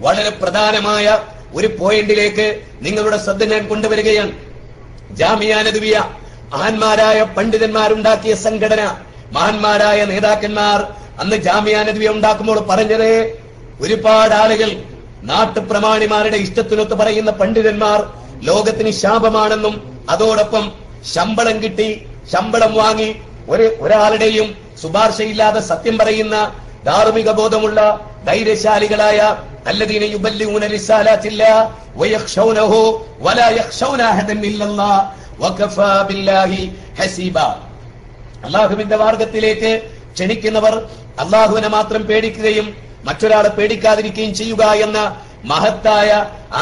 വളരെ പ്രധാനമായ ഒരു പോയിന്റിലേക്ക് നിങ്ങളുടെ ശ്രദ്ധ ഞാൻ കൊണ്ടുവരികയാണ്. ജാമിയ നദുവിയ മഹാന്മാരായ പണ്ഡിതന്മാരുണ്ടാക്കിയ സംഘടന മഹാന്മാരായ നേതാക്കന്മാർ അന്ന് ജാമിയ നദുവിയ ഉണ്ടാക്കുമ്പോൾ പറഞ്ഞത് ഒരുപാട് ആളുകൾ നാട്ടുപ്രമാണിമാരുടെ ഇഷ്ടത്തിനൊത്ത് പറയുന്ന പണ്ഡിതന്മാർ ലോകത്തിന് ശാപമാണെന്നും അതോടൊപ്പം ശമ്പളം കിട്ടി ശമ്പളം വാങ്ങി ഒരു ഒരാളുടെയും ശുപാർശയില്ലാതെ സത്യം പറയുന്ന ധാർമ്മിക ബോധമുള്ള ധൈര്യശാലികളായ الذين يبلغون رسالات الله ويخشونه ولا يخشون احدا الا الله وكفى بالله حسيبا അള്ളാഹുവിന്റെ മാർഗത്തിലേക്ക് ക്ഷണിക്കുന്നവർ അള്ളാഹുവിനെ മാത്രം പേടിക്കുകയും മറ്റൊരാളെ പേടിക്കാതിരിക്കുകയും ചെയ്യുക എന്ന മഹത്തായ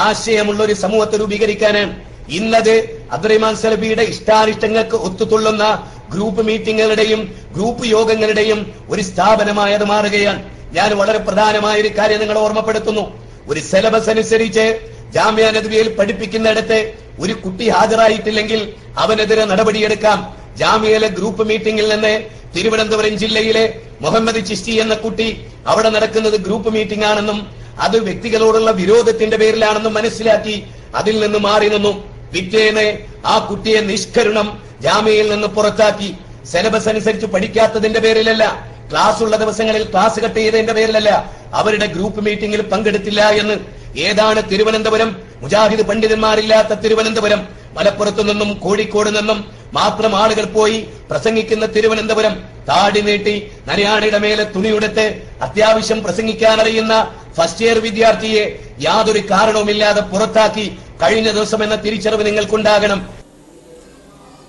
ആശയമുള്ള ഒരു സമൂഹത്തെ രൂപീകരിക്കാനാണ് ഇന്നത് അബ്ദുറഹിമാൻ സലബിയുടെ ഇഷ്ടാനിഷ്ടങ്ങൾക്ക് ഒത്തുതുള്ളുന്ന ഗ്രൂപ്പ് മീറ്റിങ്ങുകളുടെയും ഗ്രൂപ്പ് യോഗങ്ങളുടെയും ഒരു സ്ഥാപനമായി അത് മാറുകയാണ്. ഞാൻ വളരെ പ്രധാനമായ ഒരു കാര്യം നിങ്ങളെ ഓർമ്മപ്പെടുത്തുന്നു. ഒരു സിലബസ് അനുസരിച്ച് ജാമ്യ നദ്വിയിൽ പഠിപ്പിക്കുന്നിടത്ത് ഒരു കുട്ടി ഹാജരായിട്ടില്ലെങ്കിൽ അവനെതിരെ നടപടിയെടുക്കാം. ജാമ്യയിലെ ഗ്രൂപ്പ് മീറ്റിംഗിൽ നിന്ന് തിരുവനന്തപുരം ജില്ലയിലെ മുഹമ്മദ് ചിസ്തി എന്ന കുട്ടി അവിടെ നടക്കുന്നത് ഗ്രൂപ്പ് മീറ്റിംഗ് ആണെന്നും അത് വ്യക്തികളോടുള്ള വിരോധത്തിന്റെ പേരിലാണെന്നും മനസ്സിലാക്കി അതിൽ നിന്ന് മാറി നിന്നു. പിറ്റേന്ന് ആ കുട്ടിയെ നിഷ്കരുണം ജാമ്യയിൽ നിന്ന് പുറത്താക്കി. സിലബസ് അനുസരിച്ച് പഠിക്കാത്തതിന്റെ പേരിലല്ല. ക്ലാസ് ഉള്ള ദിവസങ്ങളിൽ ക്ലാസ് കട്ട് ചെയ്തതിന്റെ പേരിലല്ല. അവരുടെ ഗ്രൂപ്പ് മീറ്റിംഗിൽ പങ്കെടുത്തില്ല എന്ന്. ഏതാണ് തിരുവനന്തപുരം? മുജാഹിദ് പണ്ഡിതന്മാരില്ലാത്ത തിരുവനന്തപുരം. മലപ്പുറത്തു നിന്നും കോഴിക്കോട് നിന്നും മാത്രം ആളുകൾ പോയി പ്രസംഗിക്കുന്ന തിരുവനന്തപുരം. താടി നീട്ടി നരയാണിയുടെ മേലെ തുണിയുടുത്ത് അത്യാവശ്യം പ്രസംഗിക്കാനറിയുന്ന ഫസ്റ്റ് ഇയർ വിദ്യാർത്ഥിയെ യാതൊരു കാരണവുമില്ലാതെ പുറത്താക്കി കഴിഞ്ഞ ദിവസം എന്ന തിരിച്ചറിവ് നിങ്ങൾക്കുണ്ടാകണം.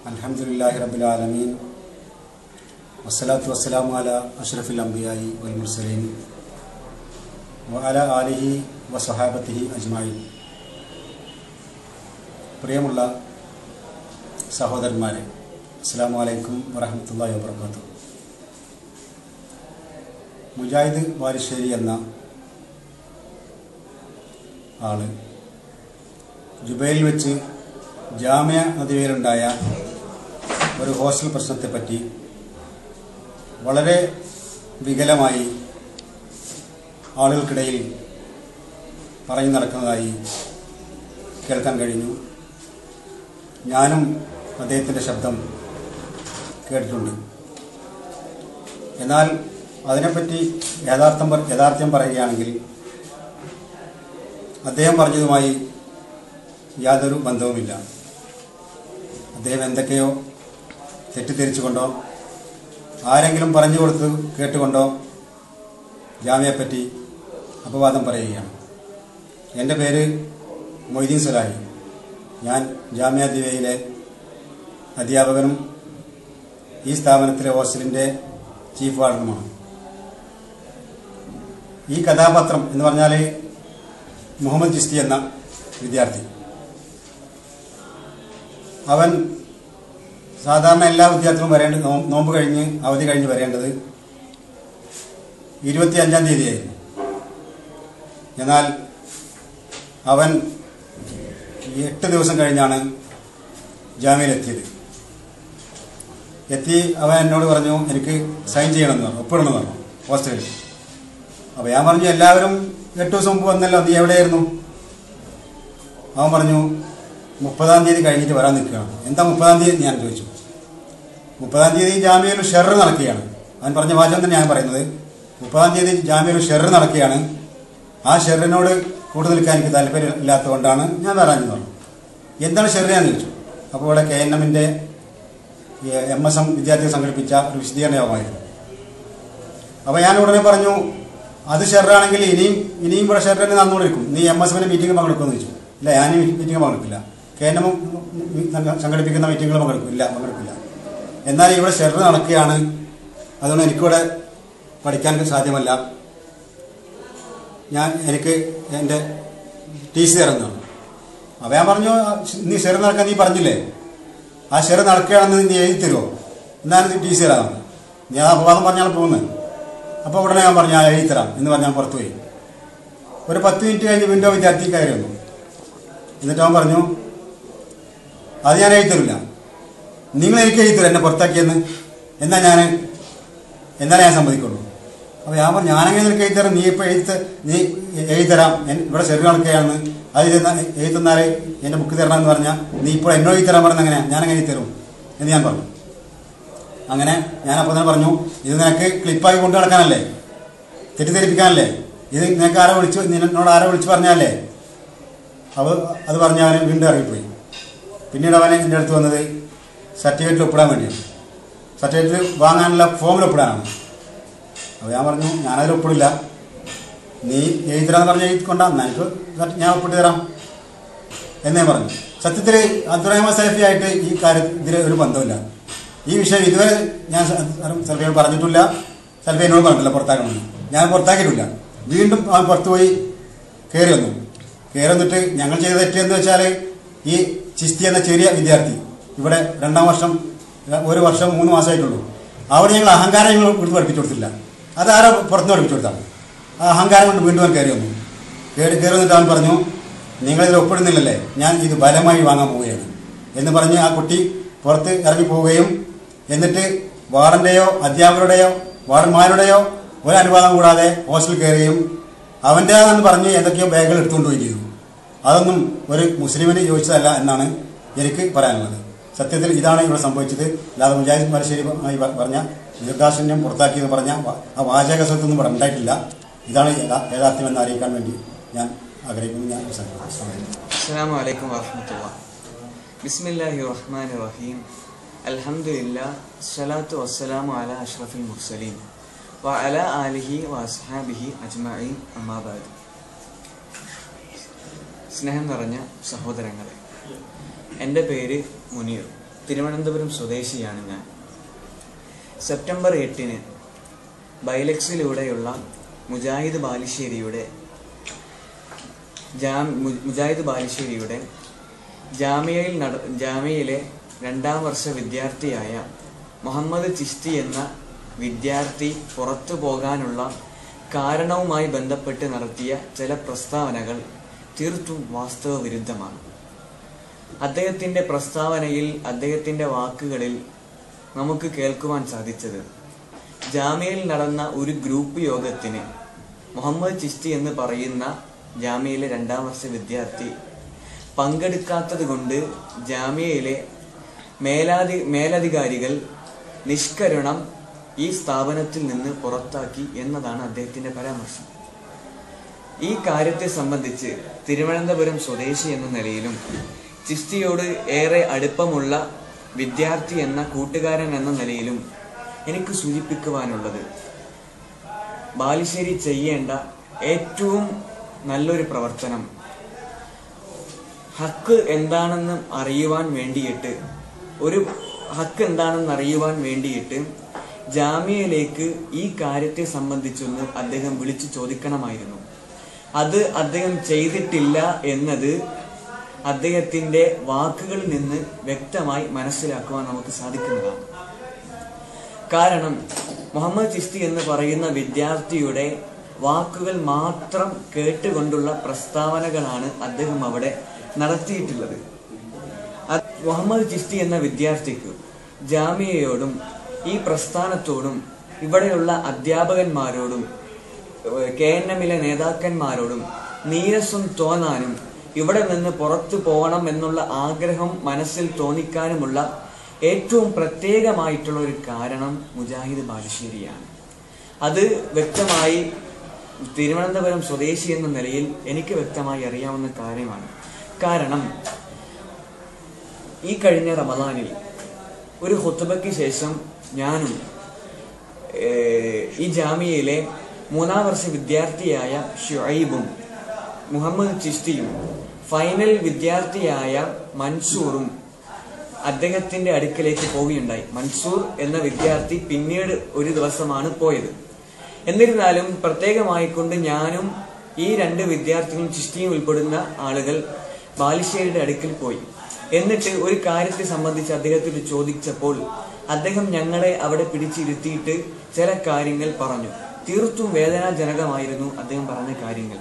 അൽഹംദുലില്ലാഹി റബ്ബിൽ ആലമീൻ. വസ്സലാത്തു വസ്സലാമു അല അഷ്റഫിൽ അംബിയായി വൽ മുർസലീൻ. വഅല ആലിഹി വസഹാബത്തിഹി അജ്മായി പ്രിയമുള്ള സഹോദരന്മാരെ അസ്സലാമു അലൈക്കും വറഹ്മത്തുള്ളാഹി വബറകാതുഹു. മുജാഹിദ് വാരിശ്ശേരി എന്ന ആൾ ജുബൈലിൽ വെച്ച് ജാമ്യ നദിയിലുണ്ടായ ഒരു ഹോസ്റ്റൽ പ്രശ്നത്തെപ്പറ്റി വളരെ വികലമായി ആളുകൾക്കിടയിൽ പറഞ്ഞു നടക്കുന്നതായി കേൾക്കാൻ കഴിഞ്ഞു. ഞാനും അദ്ദേഹത്തിന്റെ ശബ്ദം കേട്ടിട്ടുണ്ട്. എന്നാൽ അതിനെപ്പറ്റി യഥാർത്ഥം യഥാർത്ഥ്യം പറയുകയാണെങ്കിൽ അദ്ദേഹം പറഞ്ഞതുമായി യാതൊരു ബന്ധവുമില്ല. അദ്ദേഹം എന്തൊക്കെയോ തെറ്റിദ്ധരിച്ചുകൊണ്ടോ? ആരെങ്കിലും പറഞ്ഞു കൊടുത്ത് കേട്ടുകൊണ്ടോ? ജാമ്യയെപ്പറ്റി അപവാദം പറയുകയാണ്. എന്റെ പേര് മൊയ്തീൻ സലാഹി. ഞാൻ ജാമ്യ ദിവയിലെ അധ്യാപകനും ഈ സ്ഥാപനത്തിലെ ഹോസ്റ്റലിന്റെ ചീഫ് വാർഡനുമാണ്. ഈ കഥാപാത്രം എന്ന് പറഞ്ഞാൽ മുഹമ്മദ് ചിസ്തി എന്ന വിദ്യാർത്ഥി. അവൻ സാധാരണ എല്ലാ വിദ്യാർത്ഥികളും വരേണ്ടത് നോമ്പ് കഴിഞ്ഞ് അവധി കഴിഞ്ഞ് വരേണ്ടത് ഇരുപത്തി അഞ്ചാം തീയതിയായിരുന്നു. എന്നാൽ അവൻ എട്ട് ദിവസം കഴിഞ്ഞാണ് ജാമ്യയിലെത്തിയത്. എത്തി അവൻ എന്നോട് പറഞ്ഞു എനിക്ക് സൈൻ ചെയ്യണമെന്ന് പറഞ്ഞു ഒപ്പിടണമെന്ന് പറഞ്ഞു ഹോസ്റ്റലിൽ. അപ്പോൾ ഞാൻ പറഞ്ഞു എല്ലാവരും എട്ട് ദിവസം മുമ്പ് വന്നല്ലോ നീ എവിടെയായിരുന്നു? അവൻ പറഞ്ഞു മുപ്പതാം തീയതി കഴിഞ്ഞിട്ട് വരാൻ നിൽക്കുകയാണ്. എന്താ മുപ്പതാം തീയതി ഞാൻ ചോദിച്ചു. മുപ്പതാം തീയതി ജാമ്യയിൽ ഷെറർ നടക്കുകയാണ്. അവൻ പറഞ്ഞ വാചകം തന്നെ ഞാൻ പറയുന്നത്. മുപ്പതാം തീയതി ജാമ്യയിൽ ഷെറർ നടക്കുകയാണ്. ആ ഷെറിനോട് കൂടുതൽ നിൽക്കാൻ എനിക്ക് താല്പര്യം ഇല്ലാത്തതുകൊണ്ടാണ് ഞാൻ വരാഞ്ഞു പറഞ്ഞു. എന്താണ് ഷെറർ ഞാൻ ചോദിച്ചു. അപ്പോൾ ഇവിടെ കെ എൻ എമ്മിന്റെ എം എസ് എം വിദ്യാർത്ഥികൾ സംഘടിപ്പിച്ച ഒരു വിശദീകരണ യോഗമായിരുന്നു അപ്പോൾ ഞാൻ ഉടനെ പറഞ്ഞു അത് ഷെറാണെങ്കിൽ ഇനിയും ഇനിയും ഇവിടെ ഷെറിനെ നന്നുകൊണ്ടിരിക്കും നീ എം എസ് എമ്മിന്റെ മീറ്റിംഗ് പങ്കെടുക്കുമെന്ന് ചോദിച്ചു. ഇല്ല ഞാൻ മീറ്റിംഗ് പങ്കെടുക്കില്ല. കെ എൻ എം സംഘടിപ്പിക്കുന്ന മീറ്റിങ്ങുകൾ പങ്കെടുക്കും ഇല്ല പങ്കെടുക്കില്ല. എന്നാൽ ഇവിടെ ഷെറർ നടക്കുകയാണ്. അതുകൊണ്ട് എനിക്കിവിടെ പഠിക്കാൻ സാധ്യമല്ല. ഞാൻ എനിക്ക് എന്റെ ടി സി തരുന്നു. അപ്പം ഞാൻ പറഞ്ഞു നീ ഷെർ നടക്കാൻ നീ പറഞ്ഞില്ലേ? ആ ഷെർ നടക്കുകയാണെന്ന് നീ എഴുതി തരുമോ എന്നാണ് ടി സി തരാമെന്ന് നീ ആ അപവാദം പറഞ്ഞാണ് പോകുന്നത്. അപ്പോൾ ഉടനെ ഞാൻ പറഞ്ഞു ഞാൻ എഴുതി തരാം എന്ന് പറഞ്ഞാൽ ഞാൻ പുറത്തു പോയി ഒരു പത്ത് മിനിറ്റ് കഴിഞ്ഞ് വിൻഡോ വിദ്യാർത്ഥി കയറി വന്നു എന്നിട്ട് അവൻ പറഞ്ഞു അത് ഞാൻ എഴുതി തരില്ല നിങ്ങൾ എനിക്ക് എഴുതി തരും എന്നെ പുറത്താക്കിയെന്ന്. എന്നാ ഞാൻ എന്നാലേ ഞാൻ സമ്മതിക്കുള്ളൂ. അപ്പോൾ ഞാൻ പറഞ്ഞു ഞാനങ്ങനെ നിനക്ക് എഴുതി തരാം നീ ഇപ്പോൾ എഴുത്ത് നീ എഴുതി തരാം എൻ- ഇവിടെ ചെറിയ കണക്കെയാണ് അത് എഴുതുന്നാലേ എന്റെ ബുക്ക് തരണം എന്ന് പറഞ്ഞാൽ നീ ഇപ്പോൾ എന്നോ എഴുതി തരാൻ പറഞ്ഞ എങ്ങനെയാണ് ഞാനങ്ങനെ തരും എന്ന് ഞാൻ പറഞ്ഞു. അങ്ങനെ ഞാൻ അപ്പോൾ തന്നെ പറഞ്ഞു ഇത് നിനക്ക് ക്ലിപ്പാക്കി കൊണ്ടു നടക്കാനല്ലേ? തെറ്റിദ്ധരിപ്പിക്കാനല്ലേ? ഇത് നിനക്ക് ആരെ വിളിച്ച് നിന്നോട് ആരെ വിളിച്ച് പറഞ്ഞാലേ അവ അത് പറഞ്ഞാൽ വീണ്ടും ഇറങ്ങിപ്പോയി. പിന്നീട് അവൻ എന്റെ അടുത്ത് വന്നത് സർട്ടിഫിക്കറ്റിൽ ഒപ്പിടാൻ വേണ്ടിയാണ്. സർട്ടിഫിക്കറ്റ് വാങ്ങാനുള്ള ഫോമിൽ ഒപ്പിടാനാണ്. അപ്പോൾ ഞാൻ പറഞ്ഞു ഞാനതിൽ ഒപ്പിടില്ല. നീ എഴുതിരാന്ന് പറഞ്ഞ് എഴുതിക്കൊണ്ടാ എനിക്ക് ഞാൻ ഒപ്പിട്ട് തരാം. എന്നേ പറഞ്ഞു. സത്യത്തിൽ അബ്ദുറഹിമ സലഫി ആയിട്ട് ഈ കാര്യത്തിൽ ഒരു ബന്ധമില്ല ഈ വിഷയം ഇതുവരെ ഞാൻ സലഫിയോട് പറഞ്ഞിട്ടില്ല. സലഫി എന്നോട് പറഞ്ഞിട്ടില്ല പുറത്താക്കണമെന്ന്. ഞാൻ പുറത്താക്കിയിട്ടില്ല. വീണ്ടും അവൻ പുറത്തുപോയി കയറി വന്നു. കയറി വന്നിട്ട് ഞങ്ങൾ ചെയ്ത തെറ്റെന്ന് വെച്ചാൽ ഈ ചിസ്തി എന്ന ചെറിയ വിദ്യാർത്ഥി. ഇവിടെ രണ്ടാം വർഷം ഒരു വർഷം മൂന്ന് മാസമായിട്ടുള്ളൂ. അവിടെ ഞങ്ങൾ അഹങ്കാരം ഞങ്ങൾ വീട്ടിൽ പഠിപ്പിച്ചു കൊടുത്തില്ല. അതാരോ പുറത്തുനിന്ന് പഠിപ്പിച്ചു കൊടുത്താണ് ആ അഹങ്കാരം കൊണ്ട് വീണ്ടും അവൻ കയറി വന്നു. കയറി കയറി വന്നിട്ട് അവൻ പറഞ്ഞു നിങ്ങളിതിൽ ഒപ്പിടുന്നില്ലല്ലേ? ഞാൻ ഇത് ബലമായി വാങ്ങാൻ പോവുകയാണ്. എന്ന് പറഞ്ഞ് ആ കുട്ടി പുറത്ത് ഇറങ്ങി പോവുകയും എന്നിട്ട് വാർഡന്റെയോ അധ്യാപകരുടെയോ വാർഡന്മാരുടെയോ ഒരു അനുവാദം കൂടാതെ ഹോസ്റ്റലിൽ കയറുകയും അവന്റെതാണെന്ന് പറഞ്ഞ് എന്തൊക്കെയോ ബാഗുകൾ എടുത്തുകൊണ്ട് പോയി ചെയ്തു. അതൊന്നും ഒരു മുസ്ലിമിന് ചോദിച്ചതല്ല എന്നാണ് എനിക്ക് പറയാനുള്ളത്. സത്യത്തിൽ ഇതാണ് ഇവിടെ സംഭവിച്ചത്. അല്ലാതെ മുജാഹിദ് മലശ്ശേരി പറഞ്ഞ ദീർഘാശൂന്യം പുറത്താക്കിയെന്ന് പറഞ്ഞ ആ വാചക സ്വത്തൊന്നും ഇവിടെ ഉണ്ടായിട്ടില്ല. ഇതാണ് യഥാർത്ഥ്യം എന്ന് അറിയിക്കാൻ വേണ്ടി ഞാൻ ആഗ്രഹിക്കുന്നു. ഞാൻ അസ്സാം വലൈക്കും വാഹമത്തുള്ള ബിസ്മില്ലാഹി റഹ്മാൻ റഹീം. വസ്സലാമു അല അഷ്റഫുൽ മുർസലീൻ. വ അല ആലിഹി വസ്ഹാബിഹി അജ്മഈൻ. അമ്മാബാദ് സ്നേഹം നിറഞ്ഞ സഹോദരങ്ങളെ. എന്റെ പേര് മുനീർ. തിരുവനന്തപുരം സ്വദേശിയാണ് ഞാൻ. സെപ്റ്റംബർ എട്ടിന് ബൈലക്സിലൂടെയുള്ള മുജാഹിദ് ബാലിശ്ശേരിയുടെ ജാം മുജാഹിദ് ബാലിശ്ശേരിയുടെ ജാമിയയിൽ നട ജാമിയയിലെ രണ്ടാം വർഷ വിദ്യാർത്ഥിയായ മുഹമ്മദ് ചിസ്തി എന്ന വിദ്യാർത്ഥി പുറത്തു പോകാനുള്ള കാരണവുമായി ബന്ധപ്പെട്ട് നടത്തിയ ചില പ്രസ്താവനകൾ തീർത്തും വാസ്തവ വിരുദ്ധമാണ് അദ്ദേഹത്തിന്റെ പ്രസ്താവനയിൽ അദ്ദേഹത്തിന്റെ വാക്കുകളിൽ നമുക്ക് കേൾക്കുവാൻ സാധിച്ചത് ജാമ്യയിൽ നടന്ന ഒരു ഗ്രൂപ്പ് യോഗത്തിന് മുഹമ്മദ് ചിസ്തി എന്ന് പറയുന്ന ജാമ്യയിലെ രണ്ടാം വർഷ വിദ്യാർത്ഥി പങ്കെടുക്കാത്തത് കൊണ്ട് ജാമ്യയിലെ മേലാധി മേലധികാരികൾ നിഷ്കരണം ഈ സ്ഥാപനത്തിൽ നിന്ന് പുറത്താക്കി എന്നതാണ് അദ്ദേഹത്തിന്റെ പരാമർശം. ഈ കാര്യത്തെ സംബന്ധിച്ച് തിരുവനന്തപുരം സ്വദേശി എന്ന നിലയിലും ചിസ്തിയോട് ഏറെ അടുപ്പമുള്ള വിദ്യാർത്ഥി എന്ന കൂട്ടുകാരൻ എന്ന നിലയിലും എനിക്ക് സൂചിപ്പിക്കുവാനുള്ളത്. ബാലുശ്ശേരി ചെയ്യേണ്ട ഏറ്റവും നല്ലൊരു പ്രവർത്തനം ഹക്ക് എന്താണെന്ന് അറിയുവാൻ വേണ്ടിയിട്ട് ഒരു ഹക്ക് എന്താണെന്ന് അറിയുവാൻ വേണ്ടിയിട്ട് ജാമ്യയിലേക്ക് ഈ കാര്യത്തെ സംബന്ധിച്ചൊന്ന് അദ്ദേഹം വിളിച്ചു ചോദിക്കണമായിരുന്നു. അത് അദ്ദേഹം ചെയ്തിട്ടില്ല എന്നത് അദ്ദേഹത്തിന്റെ വാക്കുകളിൽ നിന്ന് വ്യക്തമായി മനസ്സിലാക്കുവാൻ നമുക്ക് സാധിക്കുന്നതാണ്. കാരണം മുഹമ്മദ് ചിസ്തി എന്ന് പറയുന്ന വിദ്യാർത്ഥിയുടെ വാക്കുകൾ മാത്രം കേട്ടുകൊണ്ടുള്ള പ്രസ്താവനകളാണ് അദ്ദേഹം അവിടെ നടത്തിയിട്ടുള്ളത്. മുഹമ്മദ് ചിസ്തി എന്ന വിദ്യാർത്ഥിക്ക് ജാമിയയോടും ഈ പ്രസ്ഥാനത്തോടും ഇവിടെയുള്ള അധ്യാപകന്മാരോടും കെ എൻ എമ്മിലെ നേതാക്കന്മാരോടും നീരസം തോന്നാനും ഇവിടെ നിന്ന് പുറത്തു പോകണം എന്നുള്ള ആഗ്രഹം മനസ്സിൽ തോന്നിക്കാനുമുള്ള ഏറ്റവും പ്രത്യേകമായിട്ടുള്ള ഒരു കാരണം മുജാഹിദ് ബാലുശ്ശേരിയാണ്. അത് വ്യക്തമായി തിരുവനന്തപുരം സ്വദേശി എന്ന നിലയിൽ എനിക്ക് വ്യക്തമായി അറിയാവുന്ന കാര്യമാണ്. കാരണം ഈ കഴിഞ്ഞ റമദാനിൽ ഒരു ഹുത്തുബയ്ക്ക് ശേഷം ഞാനും ഈ ജാമിയയിലെ മൂന്നാം വർഷ വിദ്യാർത്ഥിയായ ഷുഐബും മുഹമ്മദ് ചിസ്തിയും ഫൈനൽ വിദ്യാർത്ഥിയായ മൻസൂറും അദ്ദേഹത്തിന്റെ അടുക്കലേക്ക് പോവുകയുണ്ടായി. മൻസൂർ എന്ന വിദ്യാർത്ഥി പിന്നീട് ഒരു ദിവസമാണ് പോയത്. എന്നിരുന്നാലും പ്രത്യേകമായിക്കൊണ്ട് ഞാനും ഈ രണ്ട് വിദ്യാർത്ഥികളും ചിഷ്ടിയും ഉൾപ്പെടുന്ന ആളുകൾ ബാലുശ്ശേരിയുടെ അടുക്കൽ പോയി. എന്നിട്ട് ഒരു കാര്യത്തെ സംബന്ധിച്ച് അദ്ദേഹത്തോട് ചോദിച്ചപ്പോൾ അദ്ദേഹം ഞങ്ങളെ അവിടെ പിടിച്ചിരുത്തിയിട്ട് ചില കാര്യങ്ങൾ പറഞ്ഞു. തീർത്തും വേദനാജനകമായിരുന്നു അദ്ദേഹം പറഞ്ഞ കാര്യങ്ങൾ.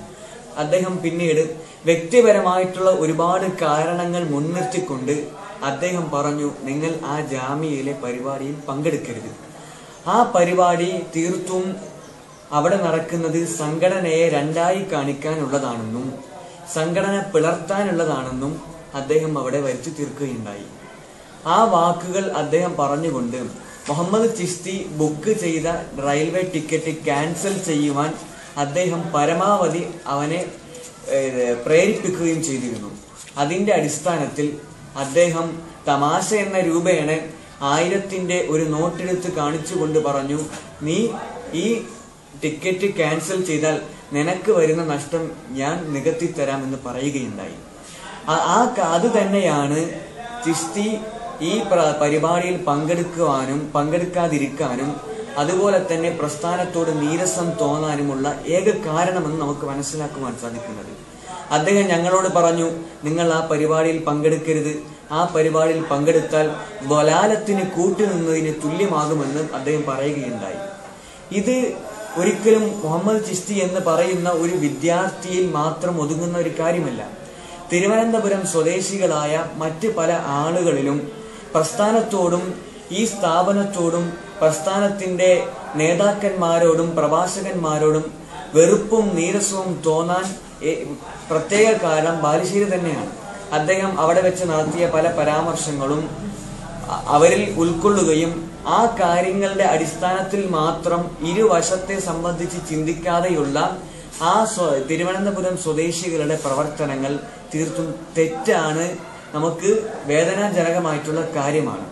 അദ്ദേഹം പിന്നീട് വ്യക്തിപരമായിട്ടുള്ള ഒരുപാട് കാരണങ്ങൾ മുൻനിർത്തിക്കൊണ്ട് അദ്ദേഹം പറഞ്ഞു നിങ്ങൾ ആ ജാമ്യയിലെ പരിപാടിയിൽ പങ്കെടുക്കരുത്. ആ പരിപാടി തീർത്തും അവിടെ നടക്കുന്നത് സംഘടനയെ രണ്ടായി കാണിക്കാനുള്ളതാണെന്നും സംഘടന പിളർത്താനുള്ളതാണെന്നും അദ്ദേഹം അവിടെ വരുത്തി തീർക്കുകയുണ്ടായി. ആ വാക്കുകൾ അദ്ദേഹം പറഞ്ഞുകൊണ്ട് മുഹമ്മദ് ചിസ്തി ബുക്ക് ചെയ്ത റെയിൽവേ ടിക്കറ്റ് ക്യാൻസൽ ചെയ്യുവാൻ അദ്ദേഹം പരമാവധി അവനെ പ്രേരിപ്പിക്കുകയും ചെയ്തിരുന്നു. അതിന്റെ അടിസ്ഥാനത്തിൽ അദ്ദേഹം തമാശ എന്ന രൂപേണ ആയിരത്തിന്റെ ഒരു നോട്ടെടുത്ത് കാണിച്ചുകൊണ്ട് പറഞ്ഞു നീ ഈ ടിക്കറ്റ് ക്യാൻസൽ ചെയ്താൽ നിനക്ക് വരുന്ന നഷ്ടം ഞാൻ നികത്തി തരാമെന്ന് പറയുകയുണ്ടായി. ആ- അത് തന്നെയാണ് ചിസ്തി ഈ പ്ര- പരിപാടിയിൽ പങ്കെടുക്കുവാനും പങ്കെടുക്കാതിരിക്കാനും അതുപോലെ തന്നെ പ്രസ്ഥാനത്തോട് നീരസം തോന്നാനുമുള്ള ഏക കാരണമെന്ന് നമുക്ക് മനസ്സിലാക്കുവാൻ സാധിക്കുന്നത്. അദ്ദേഹം ഞങ്ങളോട് പറഞ്ഞു നിങ്ങൾ ആ പരിപാടിയിൽ പങ്കെടുക്കരുത്. ആ പരിപാടിയിൽ പങ്കെടുത്താൽ ബലാലത്തിന് കൂട്ടുനിന്നതിന് തുല്യമാകുമെന്ന് അദ്ദേഹം പറയുകയുണ്ടായി. ഇത് ഒരിക്കലും മുഹമ്മദ് ചിസ്തി എന്ന് പറയുന്ന ഒരു വിദ്യാർത്ഥിയിൽ മാത്രം ഒതുങ്ങുന്ന ഒരു കാര്യമല്ല. തിരുവനന്തപുരം സ്വദേശികളായ മറ്റ് പല ആളുകളിലും പ്രസ്ഥാനത്തോടും ഈ സ്ഥാപനത്തോടും പ്രസ്ഥാനത്തിന്റെ നേതാക്കന്മാരോടും പ്രഭാഷകന്മാരോടും വെറുപ്പും നീരസവും തോന്നാൻ പ്രത്യേക കാരണം ബാലുശ്ശേരി തന്നെയാണ്. അദ്ദേഹം അവിടെ വെച്ച് നടത്തിയ പല പരാമർശങ്ങളും അവരിൽ ഉൾക്കൊള്ളുകയും ആ കാര്യങ്ങളുടെ അടിസ്ഥാനത്തിൽ മാത്രം ഇരുവശത്തെ സംബന്ധിച്ച് ചിന്തിക്കാതെയുള്ള ആ തിരുവനന്തപുരം സ്വദേശികളുടെ പ്രവർത്തനങ്ങൾ തീർത്തും തെറ്റാണ് നമുക്ക് വേദനാജനകമായിട്ടുള്ള കാര്യമാണ്.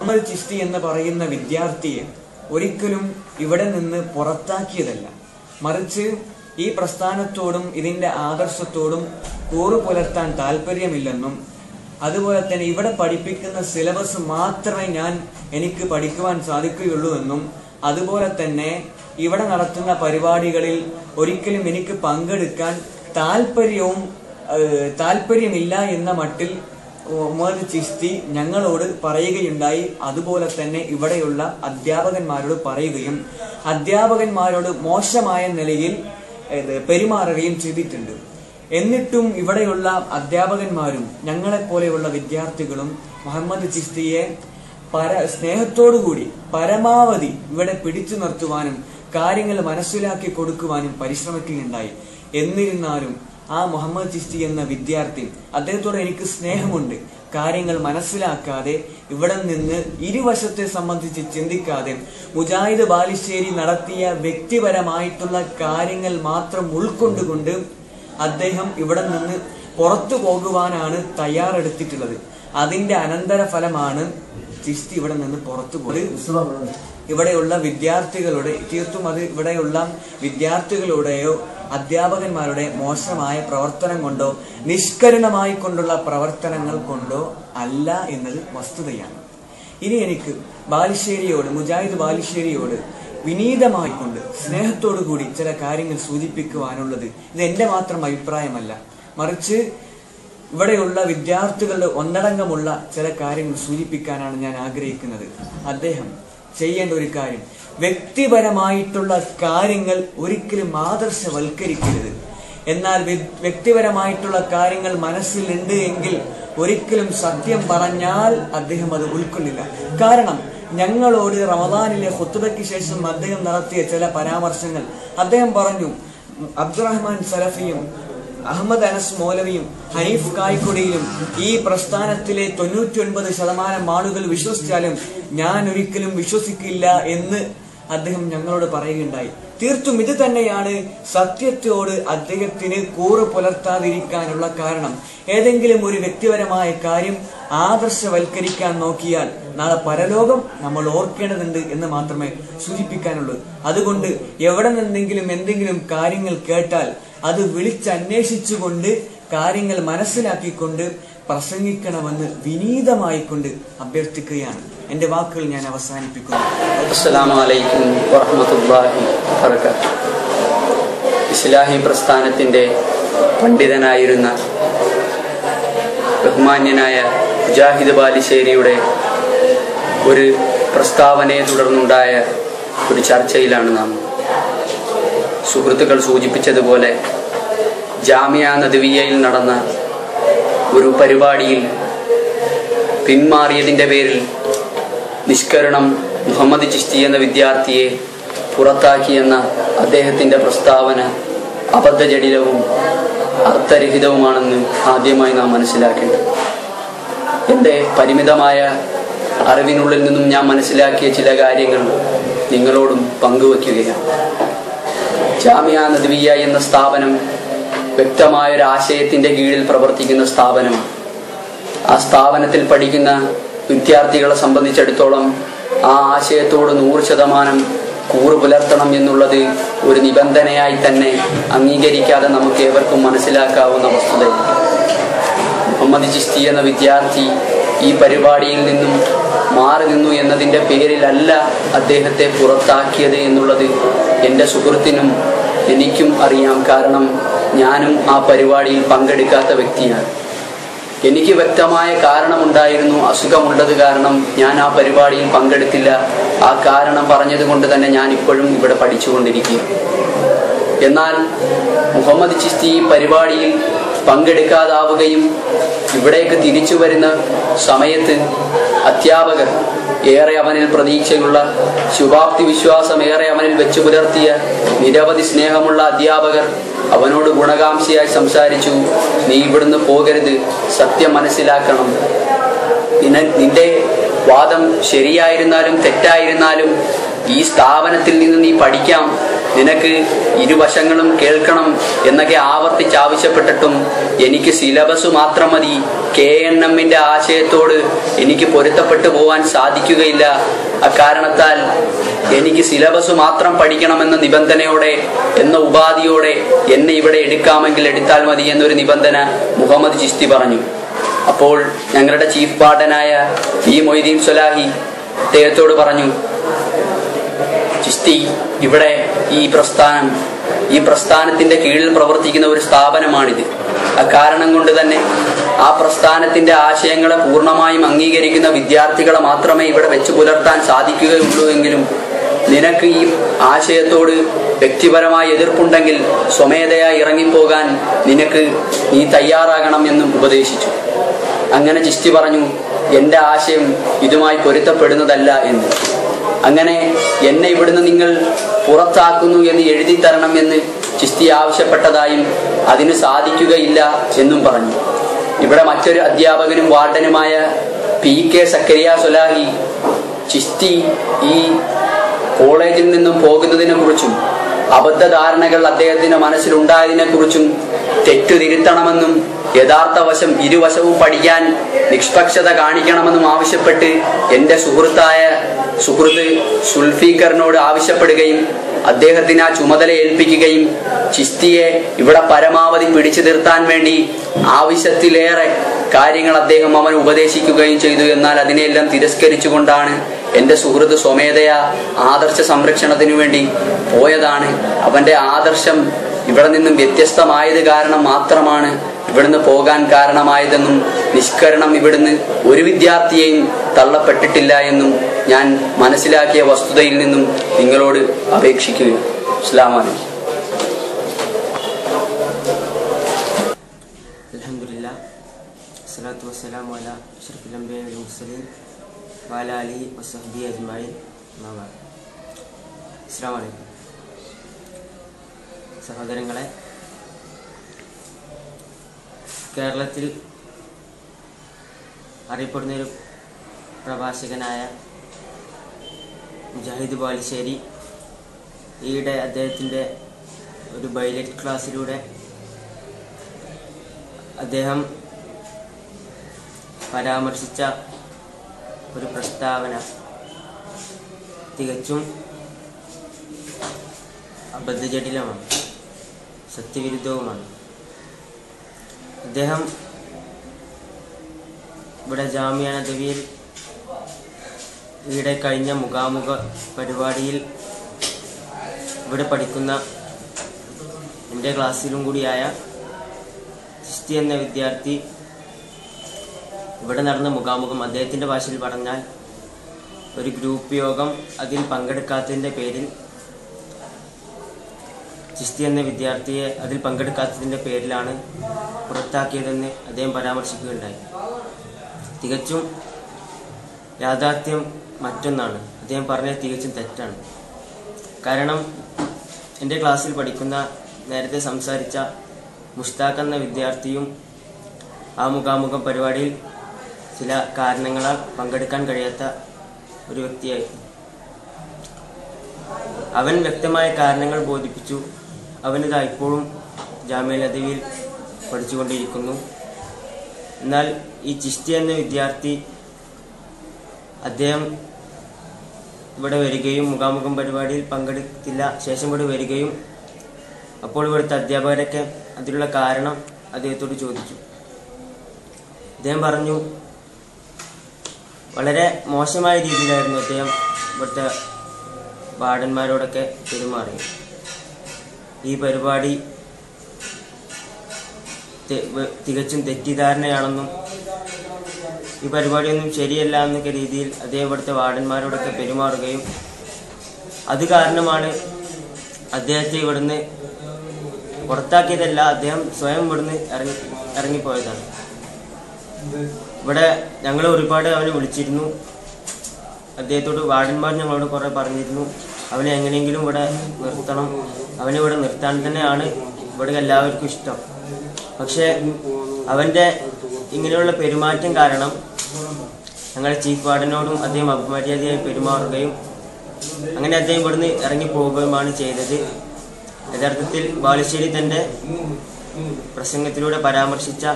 നമ്മൾ ചിസ്തി എന്ന് പറയുന്ന വിദ്യാർത്ഥിയെ ഒരിക്കലും ഇവിടെ നിന്ന് പുറത്താക്കിയതല്ല. മറിച്ച് ഈ പ്രസ്ഥാനത്തോടും ഇതിന്റെ ആദർശത്തോടും കൂറു പുലർത്താൻ താല്പര്യമില്ലെന്നും അതുപോലെ തന്നെ ഇവിടെ പഠിപ്പിക്കുന്ന സിലബസ് മാത്രമേ ഞാൻ എനിക്ക് പഠിക്കുവാൻ സാധിക്കുകയുള്ളൂ എന്നും അതുപോലെ തന്നെ ഇവിടെ നടത്തുന്ന പരിപാടികളിൽ ഒരിക്കലും എനിക്ക് പങ്കെടുക്കാൻ താല്പര്യവും താല്പര്യമില്ല എന്ന മട്ടിൽ മുഹമ്മദ് ചിസ്തി ഞങ്ങളോട് പറയുകയുണ്ടായി. അതുപോലെ തന്നെ ഇവിടെയുള്ള അധ്യാപകന്മാരോട് പറയുകയും അധ്യാപകന്മാരോട് മോശമായ നിലയിൽ പെരുമാറുകയും ചെയ്തിട്ടുണ്ട്. എന്നിട്ടും ഇവിടെയുള്ള അധ്യാപകന്മാരും ഞങ്ങളെപ്പോലെയുള്ള വിദ്യാർത്ഥികളും മുഹമ്മദ് ചിസ്തിയെ പര സ്നേഹത്തോടുകൂടി പരമാവധി ഇവിടെ പിടിച്ചു നിർത്തുവാനും കാര്യങ്ങൾ മനസ്സിലാക്കി കൊടുക്കുവാനും പരിശ്രമിക്കുകയുണ്ടായി. എന്നിരുന്നാലും ആ മുഹമ്മദ് ചിസ്തി എന്ന വിദ്യാർത്ഥി അദ്ദേഹത്തോട് എനിക്ക് സ്നേഹമുണ്ട്. കാര്യങ്ങൾ മനസ്സിലാക്കാതെ ഇവിടെ നിന്ന് ഇരുവശത്തെ സംബന്ധിച്ച് ചിന്തിക്കാതെ മുജാഹിദ് ബാലിശ്ശേരി നടത്തിയ വ്യക്തിപരമായിട്ടുള്ള കാര്യങ്ങൾ മാത്രം ഉൾക്കൊണ്ടുകൊണ്ട് അദ്ദേഹം ഇവിടെ നിന്ന് പുറത്തു പോകുവാനാണ് തയ്യാറെടുത്തിട്ടുള്ളത്. അതിന്റെ അനന്തര ഫലമാണ് ചിസ്തി ഇവിടെ നിന്ന് പുറത്തു പോയി. ഇവിടെയുള്ള വിദ്യാർത്ഥികളുടെ തീർത്തും അത് ഇവിടെയുള്ള വിദ്യാർത്ഥികളുടെയോ അധ്യാപകന്മാരുടെ മോശമായ പ്രവർത്തനം കൊണ്ടോ നിഷ്കരുണമായി കൊണ്ടുള്ള പ്രവർത്തനങ്ങൾ കൊണ്ടോ അല്ല എന്നത് വസ്തുതയാണ്. ഇനി എനിക്ക് ബാലുശ്ശേരിയോട് മുജാഹിദ് ബാലുശ്ശേരിയോട് വിനീതമായിക്കൊണ്ട് സ്നേഹത്തോടു കൂടി ചില കാര്യങ്ങൾ സൂചിപ്പിക്കുവാനുള്ളത് ഇത് എന്റെ മാത്രം അഭിപ്രായമല്ല. മറിച്ച് ഇവിടെയുള്ള വിദ്യാർത്ഥികളുടെ ഒന്നടങ്കമുള്ള ചില കാര്യങ്ങൾ സൂചിപ്പിക്കാനാണ് ഞാൻ ആഗ്രഹിക്കുന്നത്. അദ്ദേഹം ചെയ്യേണ്ട ഒരു കാര്യം വ്യക്തിപരമായിട്ടുള്ള കാര്യങ്ങൾ ഒരിക്കലും ആദർശവൽക്കരിക്കരുത്. എന്നാൽ വ്യക്തിപരമായിട്ടുള്ള കാര്യങ്ങൾ മനസ്സിലുണ്ട് എങ്കിൽ ഒരിക്കലും സത്യം പറഞ്ഞാൽ അദ്ദേഹം അത് ഉൾക്കൊള്ളില്ല. കാരണം ഞങ്ങളോട് റമദാനിലെ ഹുത്തുബയ്ക്ക് ശേഷം അദ്ദേഹം നടത്തിയ ചില പരാമർശങ്ങൾ. അദ്ദേഹം പറഞ്ഞു അബ്ദുറഹ്മാൻ സലഫിയും അഹമ്മദ് അനസ് മൗലവിയും ഹനീഫ് കായ്ക്കുടിയിലും ഈ പ്രസ്ഥാനത്തിലെ തൊണ്ണൂറ്റി ഒൻപത് ശതമാനം ആളുകൾ വിശ്വസിച്ചാലും ഞാൻ ഒരിക്കലും വിശ്വസിക്കില്ല എന്ന് അദ്ദേഹം ഞങ്ങളോട് പറയുകയുണ്ടായി. തീർത്തും ഇത് തന്നെയാണ് സത്യത്തോട് അദ്ദേഹത്തിന് കൂറ് പുലർത്താതിരിക്കാനുള്ള കാരണം. ഏതെങ്കിലും ഒരു വ്യക്തിപരമായ കാര്യം ആദർശവൽക്കരിക്കാൻ നോക്കിയാൽ നാളെ പരലോകം നമ്മൾ ഓർക്കേണ്ടതുണ്ട് എന്ന് മാത്രമേ സൂചിപ്പിക്കാനുള്ളൂ. അതുകൊണ്ട് എവിടെ നിന്നെങ്കിലും എന്തെങ്കിലും കാര്യങ്ങൾ കേട്ടാൽ അത് വിളിച്ചന്വേഷിച്ചുകൊണ്ട് കാര്യങ്ങൾ മനസ്സിലാക്കിക്കൊണ്ട് പ്രസംഗിക്കണമെന്ന് വിനീതമായിക്കൊണ്ട് അഭ്യർത്ഥിക്കുകയാണ്. എന്റെ വാക്കുകൾ ഞാൻ അവസാനിപ്പിക്കുന്നു. അസ്സലാമു അലൈക്കും വറഹ്മത്തുള്ളാഹി വബറകാതുഹു. ഇസ്ലാഹി പ്രസ്ഥാനത്തിന്റെ പണ്ഡിതനായിരുന്ന ബഹുമാന്യനായ മുജാഹിദ് ബാലിശ്ശേരിയുടെ ഒരു പ്രസ്താവനയെ തുടർന്നുണ്ടായ ഒരു ചർച്ചയിലാണ് നാം സുഹൃത്തുക്കൾ സൂചിപ്പിച്ചതുപോലെ ജാമിയ നദവിയയിൽ നടന്ന ഒരു പരിപാടിയിൽ പിന്മാറിയതിന്റെ പേരിൽ നിഷ്കരണം മുഹമ്മദ് ചിസ്തി എന്ന വിദ്യാർത്ഥിയെ പുറത്താക്കിയെന്ന അദ്ദേഹത്തിന്റെ പ്രസ്താവന അബദ്ധജടിലവും അർത്ഥരഹിതവുമാണെന്ന് ആദ്യമായി നാം മനസ്സിലാക്കേണ്ടത്. എന്റെ പരിമിതമായ അറിവിനുള്ളിൽ നിന്നും ഞാൻ മനസ്സിലാക്കിയ ചില കാര്യങ്ങൾ നിങ്ങളോടും പങ്കുവയ്ക്കുകയാണ്. ജാമിയ നദ്വിയ എന്ന സ്ഥാപനം വ്യക്തമായ ഒരു ആശയത്തിന്റെ കീഴിൽ പ്രവർത്തിക്കുന്ന സ്ഥാപനമാണ് ആ സ്ഥാപനത്തിൽ പഠിക്കുന്ന വിദ്യാർത്ഥികളെ സംബന്ധിച്ചിടത്തോളം ആ ആശയത്തോട് നൂറ് ശതമാനം കൂറ് പുലർത്തണം എന്നുള്ളത് ഒരു നിബന്ധനയായി തന്നെ അംഗീകരിക്കാതെ നമുക്ക് ഏവർക്കും മനസ്സിലാക്കാവുന്ന വസ്തുതയാണ് മുഹമ്മദ് ചിസ്തി എന്ന വിദ്യാർത്ഥി ഈ പരിപാടിയിൽ നിന്നും മാറി നിന്നു എന്നതിന്റെ പേരിലല്ല അദ്ദേഹത്തെ പുറത്താക്കിയത് എന്നുള്ളത് എന്റെ സുഹൃത്തിനും എനിക്കും അറിയാം. കാരണം ഞാനും ആ പരിപാടിയിൽ പങ്കെടുക്കാത്ത വ്യക്തിയാണ്. എനിക്ക് വ്യക്തമായ കാരണമുണ്ടായിരുന്നു അസുഖമുള്ളത് കാരണം ഞാൻ ആ പരിപാടിയിൽ പങ്കെടുത്തില്ല. ആ കാരണം പറഞ്ഞത് കൊണ്ട് തന്നെ ഞാൻ ഇപ്പോഴും ഇവിടെ പഠിച്ചുകൊണ്ടിരിക്കുക എന്നാൽ മുഹമ്മദ് ചിസ്തി ഈ പരിപാടിയിൽ പങ്കെടുക്കാതാവുകയും ഇവിടേക്ക് തിരിച്ചു വരുന്ന സമയത്ത് അധ്യാപകർ ഏറെ അവനിൽ പ്രതീക്ഷയുള്ള ശുഭാപ്തി വിശ്വാസം ഏറെ അവനിൽ വെച്ചു പുലർത്തിയ നിരവധി സ്നേഹമുള്ള അധ്യാപകർ അവനോട് ഗുണകാംക്ഷയായി സംസാരിച്ചു നീ ഇവിടുന്ന് പോകരുത് സത്യം മനസ്സിലാക്കണം. നിന- നിന്റെ വാദം ശരിയായിരുന്നാലും തെറ്റായിരുന്നാലും ഈ സ്ഥാപനത്തിൽ നിന്ന് നീ പഠിക്കാം. നിനക്ക് ഇരുവശങ്ങളും കേൾക്കണം എന്നൊക്കെ ആവർത്തിച്ച് ആവശ്യപ്പെട്ടിട്ടും എനിക്ക് സിലബസ് മാത്രം മതി. കെ എൻ എമ്മിന്റെ ആശയത്തോട് എനിക്ക് പൊരുത്തപ്പെട്ടു പോവാൻ സാധിക്കുകയില്ല. അക്കാരണത്താൽ എനിക്ക് സിലബസ് മാത്രം പഠിക്കണമെന്ന നിബന്ധനയോടെ എന്ന ഉപാധിയോടെ എന്നെ ഇവിടെ എടുക്കാമെങ്കിൽ എടുത്താൽ മതി എന്നൊരു നിബന്ധന മുഹമ്മദ് ചിസ്തി പറഞ്ഞു. അപ്പോൾ ഞങ്ങളുടെ ചീഫ് പാർട്ടനായ ഈ മൊയ്തീൻ സൊലാഹി അദ്ദേഹത്തോട് പറഞ്ഞു ചിസ്തി ഇവിടെ ഈ പ്രസ്ഥാനം ഈ പ്രസ്ഥാനത്തിന്റെ കീഴിൽ പ്രവർത്തിക്കുന്ന ഒരു സ്ഥാപനമാണിത്. അക്കാരണം കൊണ്ട് തന്നെ ആ പ്രസ്ഥാനത്തിന്റെ ആശയങ്ങളെ പൂർണമായും അംഗീകരിക്കുന്ന വിദ്യാർത്ഥികളെ മാത്രമേ ഇവിടെ വെച്ച് പുലർത്താൻ സാധിക്കുകയുള്ളൂ എങ്കിലും നിനക്ക് ഈ ആശയത്തോട് വ്യക്തിപരമായ എതിർപ്പുണ്ടെങ്കിൽ സ്വമേധയാ ഇറങ്ങിപ്പോകാൻ നിനക്ക് നീ തയ്യാറാകണം എന്നും ഉപദേശിച്ചു. അങ്ങനെ ചിസ്തി പറഞ്ഞു എന്റെ ആശയം ഇതുമായി പൊരുത്തപ്പെടുന്നതല്ല എന്ന്. അങ്ങനെ എന്നെ ഇവിടുന്ന് നിങ്ങൾ പുറത്താക്കുന്നു എന്ന് എഴുതി തരണം എന്ന് ചിസ്തി ആവശ്യപ്പെട്ടതായും അതിന് സാധിക്കുകയില്ല എന്നും പറഞ്ഞു. ഇവിടെ മറ്റൊരു അധ്യാപകനും വാർഡനുമായ പി കെ സക്കരിയ സുലാഹി ചിസ്തി ഈ കോളേജിൽ നിന്നും പോകുന്നതിനെ കുറിച്ചും അബദ്ധധാരണകൾ അദ്ദേഹത്തിന്റെ മനസ്സിലുണ്ടായതിനെ കുറിച്ചും തെറ്റുതിരുത്തണമെന്നും യഥാർത്ഥ വശം ഇരുവശവും പഠിക്കാൻ നിഷ്പക്ഷത കാണിക്കണമെന്നും ആവശ്യപ്പെട്ട് എന്റെ സുഹൃത്തായ സുഹൃത്ത് സുൽഫീഖറിനോട് ആവശ്യപ്പെടുകയും അദ്ദേഹത്തിന് ആ ചുമതല ഏൽപ്പിക്കുകയും ചിസ്തിയെ ഇവിടെ പരമാവധി പിടിച്ചു നിർത്താൻ വേണ്ടി ആവശ്യത്തിലേറെ കാര്യങ്ങൾ അദ്ദേഹം അവൻ ഉപദേശിക്കുകയും ചെയ്തു. എന്നാൽ അതിനെയെല്ലാം തിരസ്കരിച്ചുകൊണ്ടാണ് എന്റെ സുഹൃത്ത് സ്വമേധയാ ആദർശ സംരക്ഷണത്തിനു വേണ്ടി പോയതാണ്. അവന്റെ ആദർശം ഇവിടെ നിന്നും വ്യത്യസ്തമായത് കാരണം മാത്രമാണ് ഇവിടുന്ന് പോകാൻ കാരണമായതെന്നും നിഷ്കരണം ഇവിടുന്ന് ഒരു വിദ്യാർത്ഥിയെയും തള്ളപ്പെട്ടിട്ടില്ല എന്നും ഞാൻ മനസ്സിലാക്കിയ വസ്തുതയിൽ നിന്നും നിങ്ങളോട് അപേക്ഷിക്കുന്നു. ഇസ്ലാമാണ് അലഹമില്ല സ്വലാത്തു വസ്സലാമു അല അഷ്റഫുൽ അംബിയ വൽ അമ്മാ ബഅദ്. അസ്സലാമു അലൈക്കും സഹോദരങ്ങളെ കേരളത്തിൽ അറിയപ്പെടുന്ന ഒരു പ്രഭാഷകനായ മുജാഹിദ് ബാലുശ്ശേരി ഈയിടെ അദ്ദേഹത്തിന്റെ ഒരു ബൈലറ്റ് ക്ലാസ്സിലൂടെ അദ്ദേഹം പരാമർശിച്ച ഒരു പ്രസ്താവന. തികച്ചും അബദ്ധജടിലമാണ്. സത്യവിരുദ്ധവുമാണ്. അദ്ദേഹം ഇവിടെ ജാമ്യ നദവിയിൽ ഈയിടെ കഴിഞ്ഞ മുഖാമുഖ പരിപാടിയിൽ ഇവിടെ പഠിക്കുന്ന എന്റെ ക്ലാസ്സിലും കൂടിയായ ചിസ്തി എന്ന വിദ്യാർത്ഥി ഇവിടെ നടന്ന മുഖാമുഖം അദ്ദേഹത്തിന്റെ ഭാഷയിൽ പറഞ്ഞാൽ ഒരു ഗ്രൂപ്പ് യോഗം അതിൽ പങ്കെടുക്കാത്തതിന്റെ പേരിൽ ചിസ്തി എന്ന വിദ്യാർത്ഥിയെ അതിൽ പങ്കെടുക്കാത്തതിന്റെ പേരിലാണ് പുറത്താക്കിയതെന്ന് അദ്ദേഹം പരാമർശിക്കുകയുണ്ടായി. തികച്ചും യാഥാർത്ഥ്യം മറ്റൊന്നാണ്. അദ്ദേഹം പറഞ്ഞത് തികച്ചും തെറ്റാണ്. കാരണം എന്റെ ക്ലാസ്സിൽ പഠിക്കുന്ന നേരത്തെ സംസാരിച്ച മുഷ്താഖ് എന്ന വിദ്യാർത്ഥിയും ആ മുഖാമുഖം പരിപാടിയിൽ ചില കാരണങ്ങളാൽ പങ്കെടുക്കാൻ കഴിയാത്ത ഒരു വ്യക്തിയായിരുന്നു അവൻ വ്യക്തമായ കാരണങ്ങൾ ബോധിപ്പിച്ചു. അവനിതാ ഇപ്പോഴും ജാമ്യ നദവിയിൽ പഠിച്ചുകൊണ്ടിരിക്കുന്നു. എന്നാൽ ഈ ചിസ്തി എന്ന വിദ്യാർത്ഥി അദ്ദേഹം ഇവിടെ വരികയും മുഖാമുഖം പരിപാടിയിൽ പങ്കെടുത്തില്ല ശേഷം ഇവിടെ വരികയും അപ്പോൾ ഇവിടുത്തെ അധ്യാപകരൊക്കെ അതിനുള്ള കാരണം അദ്ദേഹത്തോട് ചോദിച്ചു. അദ്ദേഹം പറഞ്ഞു വളരെ മോശമായ രീതിയിലായിരുന്നു അദ്ദേഹം ഇവിടുത്തെ വാർഡന്മാരോടൊക്കെ പെരുമാറി. ഈ പരിപാടി തികച്ചും തെറ്റിദ്ധാരണയാണെന്നും ഈ പരിപാടിയൊന്നും ശരിയല്ല എന്നൊക്കെ രീതിയിൽ അദ്ദേഹം ഇവിടുത്തെ വാർഡന്മാരോടൊക്കെ പെരുമാറുകയും അത് കാരണമാണ് അദ്ദേഹത്തെ ഇവിടുന്ന് പുറത്താക്കിയതല്ല അദ്ദേഹം സ്വയം ഇവിടുന്ന് ഇറങ്ങി ഇറങ്ങിപ്പോയതാണ്. ഇവിടെ ഞങ്ങൾ ഒരുപാട് അവനെ വിളിച്ചിരുന്നു. അദ്ദേഹത്തോട് വാർഡന്മാർ ഞങ്ങളോട് കുറെ പറഞ്ഞിരുന്നു. അവനെ എങ്ങനെയെങ്കിലും ഇവിടെ നിർത്തണം. അവനെ ഇവിടെ നിർത്താൻ തന്നെയാണ് ഇവിടെ എല്ലാവർക്കും ഇഷ്ടം. പക്ഷേ അവന്റെ ഇങ്ങനെയുള്ള പെരുമാറ്റം കാരണം ഞങ്ങളുടെ ചീഫ് വാർഡനോടും അദ്ദേഹം അപമര്യാദയായി പെരുമാറുകയും അങ്ങനെ അദ്ദേഹം ഇവിടുന്ന് ഇറങ്ങി പോവുകയുമാണ് ചെയ്തത്. യഥാർത്ഥത്തിൽ ബാലുശ്ശേരി തന്റെ പ്രസംഗത്തിലൂടെ പരാമർശിച്ച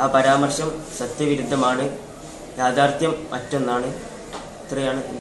ആ പരാമർശം സത്യവിരുദ്ധമാണ്. യാഥാർത്ഥ്യം മറ്റൊന്നാണ്. ഇത്രയാണ്.